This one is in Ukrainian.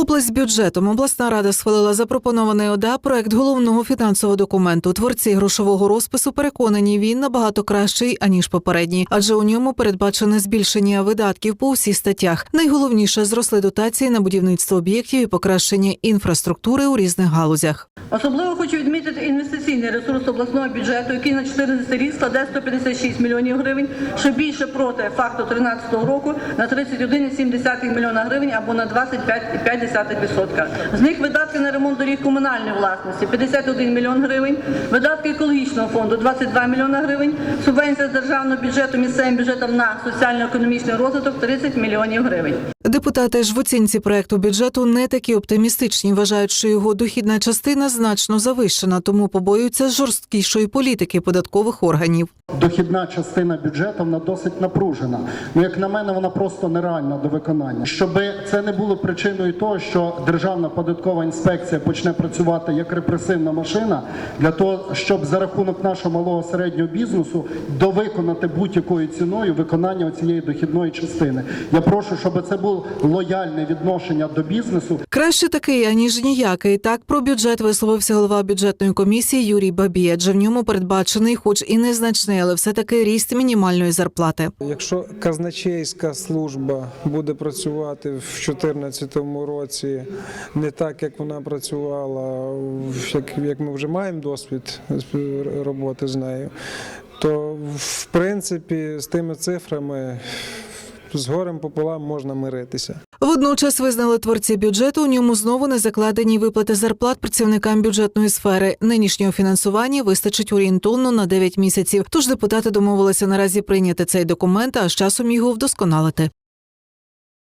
Область бюджетом обласна рада схвалила запропонований ОДА проект головного фінансового документу. Творці грошового розпису переконані, він набагато кращий аніж попередній, адже у ньому передбачене збільшення видатків по усіх статтях. Найголовніше зросли дотації на будівництво об'єктів і покращення інфраструктури у різних галузях. Особливо хочу відмітити інвестиційний ресурс обласного бюджету, який на 14 рік складе 156 мільйонів гривень, що більше проти факту 2013 року на 31,7 мільйона гривень або на 25,5%. З них видатки на ремонт доріг комунальної власності 51 мільйон гривень, видатки екологічного фонду 22 мільйона гривень, субвенція з державного бюджету місцевим бюджетом на соціально-економічний розвиток 30 мільйонів гривень. Депутати ж в оцінці проекту бюджету не такі оптимістичні. Вважають, що його дохідна частина значно завищена, тому побоюються жорсткішої політики податкових органів. Дохідна частина бюджету вона досить напружена. Ну, як на мене, вона просто нереальна до виконання. Щоб це не було причиною того, що Державна податкова інспекція почне працювати як репресивна машина для того, щоб за рахунок нашого малого середнього бізнесу довиконати будь-якою ціною виконання цієї дохідної частини. Я прошу, щоб це було лояльне відношення до бізнесу. Краще такий, аніж ніякий. Так про бюджет висловився голова бюджетної комісії Юрій Бабій, адже в ньому передбачений, хоч і незначний, але все таки ріст мінімальної зарплати. Якщо казначейська служба буде працювати в 2014 році не так, як вона працювала, як, як ми вже маємо досвід роботи з нею, то в принципі з тими цифрами з горем пополам можна миритися. Водночас визнали творці бюджету. У ньому знову не закладені виплати зарплат працівникам бюджетної сфери. Нинішнього фінансування вистачить орієнтовно на 9 місяців. Тож депутати домовилися наразі прийняти цей документ, а з часом його вдосконалити.